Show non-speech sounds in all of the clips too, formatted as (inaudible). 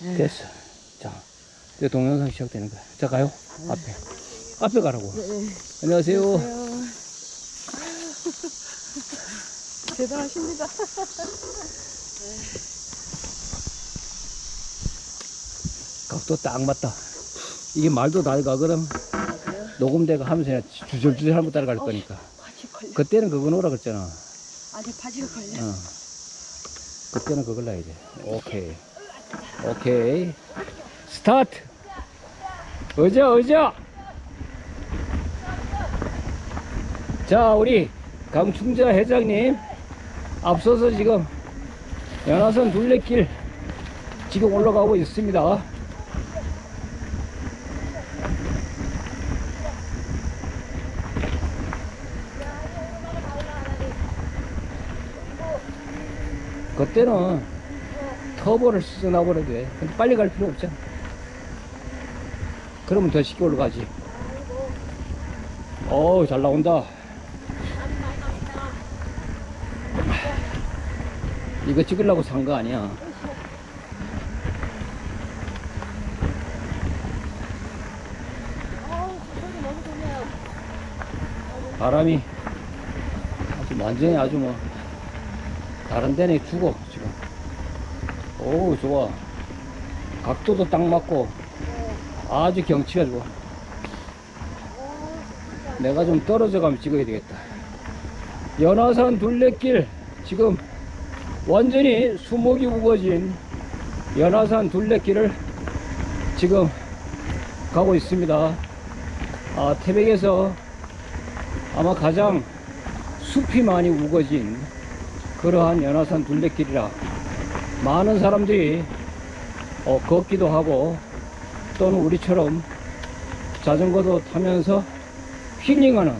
됐어. 자, 이제 동영상 시작되는 거야. 자, 가요. 앞에. 앞에 가라고. 안녕하세요. (laughs) 대단하십니다. (laughs) 각도 딱 맞다. 이게 말도 다 가거든. 녹음대가 하면서 주절주절 한번 따라갈 거니까. 바지 걸려. 그때는 그거 놓으라 그랬잖아. 아직 바지가 걸려. 어. 그때는 그걸 놔야 돼. 오케이. 오케이. 스타트! 의자, 의자! 자, 우리 강충자 회장님. 앞서서 지금 연화선 둘레길 지금 올라가고 있습니다. 그때는 터보를 쓰나버려도 돼. 근데 빨리 갈 필요 없잖아. 그러면 더 쉽게 올라가지. 어우, 잘 나온다. 이거 찍으려고 산 거 아니야. 바람이 아주 완전히 아주 뭐 다른 데는 죽어 지금 오 좋아. 각도도 딱 맞고 아주 경치가 좋아. 내가 좀 떨어져 가면 찍어야 되겠다. 연화산 둘레길 지금 완전히 수목이 우거진 연화산 둘레길을 지금 가고 있습니다. 아 태백에서 아마 가장 숲이 많이 우거진 그러한 연화산 둘레길이라 많은 사람들이 어, 걷기도 하고 또는 우리처럼 자전거도 타면서 힐링하는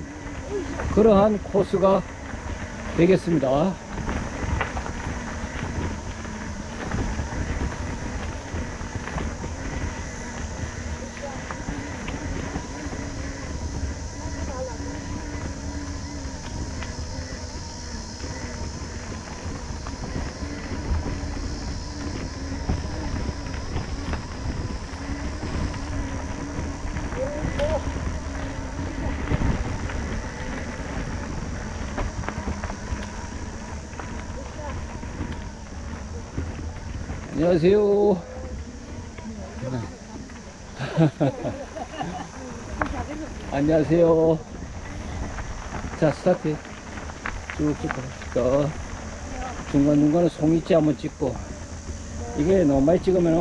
그러한 코스가 되겠습니다. 안녕하세요. (laughs) 안녕하세요. 자, 스타트. 쭉쭉 가봅시다. 중간중간에 송이치 한번 찍고. 이게 너무 많이 찍으면